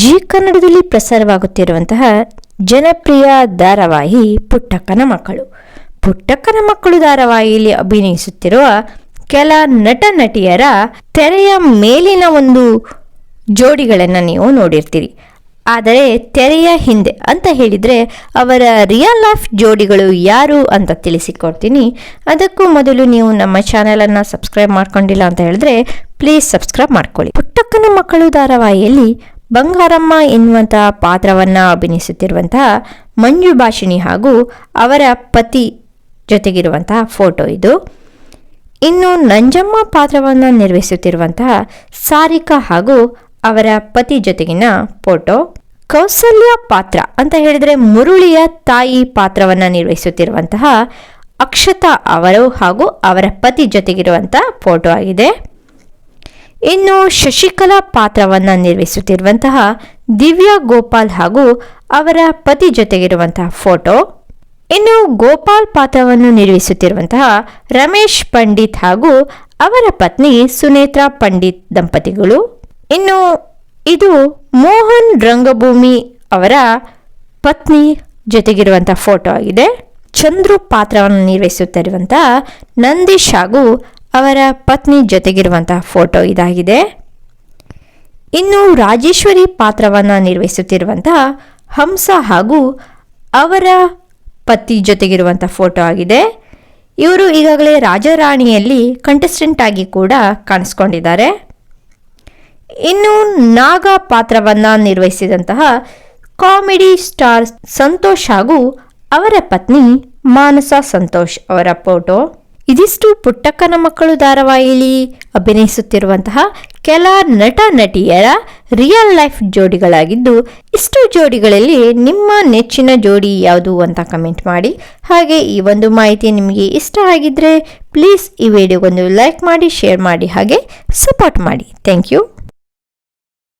G ಕನ್ನಡದಲ್ಲಿ ಪ್ರಸಾರವಾಗುತ್ತಿರುವಂತಹ ಜನಪ್ರಿಯ ಧಾರಾವಾಹಿ ಪುಟ್ಟಕ್ಕನ ಮಕ್ಕಳು. ಪುಟ್ಟಕ್ಕನ ಮಕ್ಕಳು ಧಾರಾವಾಹಿಯಲ್ಲಿ ಅಭಿನಯಿಸುತ್ತಿರುವ ಕೆಲ ನಟ ನಟಿಯರ ತೆರೆಯ ಮೇಲಿನ ಒಂದು ಜೋಡಿಗಳನ್ನು ನೀವು ನೋಡಿರ್ತೀರಿ. ಆದರೆ ತೆರೆಯ ಹಿಂದೆ ಅಂತ ಹೇಳಿದರೆ ಅವರ ರಿಯಲ್ ಲೈಫ್ ಜೋಡಿಗಳು ಯಾರು ಅಂತ ತಿಳಿಸಿಕೊಡ್ತೀನಿ. ಅದಕ್ಕೂ ಮೊದಲು ನೀವು ನಮ್ಮ ಚಾನಲನ್ನು ಸಬ್ಸ್ಕ್ರೈಬ್ ಮಾಡ್ಕೊಂಡಿಲ್ಲ ಅಂತ ಹೇಳಿದ್ರೆ ಪ್ಲೀಸ್ ಸಬ್ಸ್ಕ್ರೈಬ್ ಮಾಡ್ಕೊಳ್ಳಿ. ಪುಟ್ಟಕ್ಕನ ಮಕ್ಕಳು ಧಾರಾವಾಹಿಯಲ್ಲಿ ಬಂಗಾರಮ್ಮ ಎನ್ನುವಂತಹ ಪಾತ್ರವನ್ನು ಅಭಿನಯಿಸುತ್ತಿರುವಂತಹ ಮಂಜು ಭಾಷಿಣಿ ಹಾಗೂ ಅವರ ಪತಿ ಜೊತೆಗಿರುವಂತಹ ಫೋಟೋ ಇದು. ಇನ್ನು ನಂಜಮ್ಮ ಪಾತ್ರವನ್ನು ನಿರ್ವಹಿಸುತ್ತಿರುವಂತಹ ಸಾರಿಕಾ ಹಾಗೂ ಅವರ ಪತಿ ಜೊತೆಗಿನ ಫೋಟೋ. ಕೌಸಲ್ಯ ಪಾತ್ರ ಅಂತ ಹೇಳಿದರೆ ಮುರುಳಿಯ ತಾಯಿ ಪಾತ್ರವನ್ನು ನಿರ್ವಹಿಸುತ್ತಿರುವಂತಹ ಅಕ್ಷತಾ ಅವರು ಹಾಗೂ ಅವರ ಪತಿ ಜೊತೆಗಿರುವಂತಹ ಫೋಟೋ ಆಗಿದೆ. ಇನ್ನು ಶಶಿಕಲಾ ಪಾತ್ರವನ್ನು ನಿರ್ವಹಿಸುತ್ತಿರುವಂತಹ ದಿವ್ಯಾ ಗೋಪಾಲ್ ಹಾಗೂ ಅವರ ಪತಿ ಜೊತೆಗಿರುವಂತಹ ಫೋಟೋ. ಇನ್ನು ಗೋಪಾಲ್ ಪಾತ್ರವನ್ನು ನಿರ್ವಹಿಸುತ್ತಿರುವಂತಹ ರಮೇಶ್ ಪಂಡಿತ್ ಹಾಗೂ ಅವರ ಪತ್ನಿ ಸುನೇತ್ರಾ ಪಂಡಿತ್ ದಂಪತಿಗಳು. ಇನ್ನು ಇದು ಮೋಹನ್ ರಂಗಭೂಮಿ ಅವರ ಪತ್ನಿ ಜೊತೆಗಿರುವಂತಹ ಫೋಟೋ ಆಗಿದೆ. ಚಂದ್ರು ಪಾತ್ರವನ್ನು ನಿರ್ವಹಿಸುತ್ತಿರುವಂತಹ ನಂದೀಶ್ ಹಾಗೂ ಅವರ ಪತ್ನಿ ಜೊತೆಗಿರುವಂತಹ ಫೋಟೋ ಇದಾಗಿದೆ. ಇನ್ನು ರಾಜೇಶ್ವರಿ ಪಾತ್ರವನ್ನು ನಿರ್ವಹಿಸುತ್ತಿರುವಂತಹ ಹಂಸ ಹಾಗೂ ಅವರ ಪತಿ ಜೊತೆಗಿರುವಂಥ ಫೋಟೋ ಆಗಿದೆ. ಇವರು ಈಗಾಗಲೇ ರಾಜರಾಣಿಯಲ್ಲಿ ಕಂಟೆಸ್ಟೆಂಟ್ ಆಗಿ ಕೂಡ ಕಾಣಿಸ್ಕೊಂಡಿದ್ದಾರೆ. ಇನ್ನು ನಾಗ ಪಾತ್ರವನ್ನು ನಿರ್ವಹಿಸಿದಂತಹ ಕಾಮಿಡಿ ಸ್ಟಾರ್ ಸಂತೋಷ್ ಹಾಗೂ ಅವರ ಪತ್ನಿ ಮಾನಸ ಸಂತೋಷ್ ಅವರ ಫೋಟೋ. ಇದಿಷ್ಟು ಪುಟ್ಟಕ್ಕನ ಮಕ್ಕಳು ಧಾರಾವಾಹಿಯಲ್ಲಿ ಅಭಿನಯಿಸುತ್ತಿರುವಂತಹ ಕೆಲ ನಟ ನಟಿಯರ ರಿಯಲ್ ಲೈಫ್ ಜೋಡಿಗಳಾಗಿದ್ದು, ಇಷ್ಟು ಜೋಡಿಗಳಲ್ಲಿ ನಿಮ್ಮ ನೆಚ್ಚಿನ ಜೋಡಿ ಯಾವುದು ಅಂತ ಕಮೆಂಟ್ ಮಾಡಿ. ಹಾಗೆ ಈ ಒಂದು ಮಾಹಿತಿ ನಿಮಗೆ ಇಷ್ಟ ಆಗಿದ್ದರೆ ಪ್ಲೀಸ್ ಈ ವಿಡಿಯೋಗೊಂದು ಲೈಕ್ ಮಾಡಿ ಶೇರ್ ಮಾಡಿ, ಹಾಗೆ ಸಪೋರ್ಟ್ ಮಾಡಿ. Thank you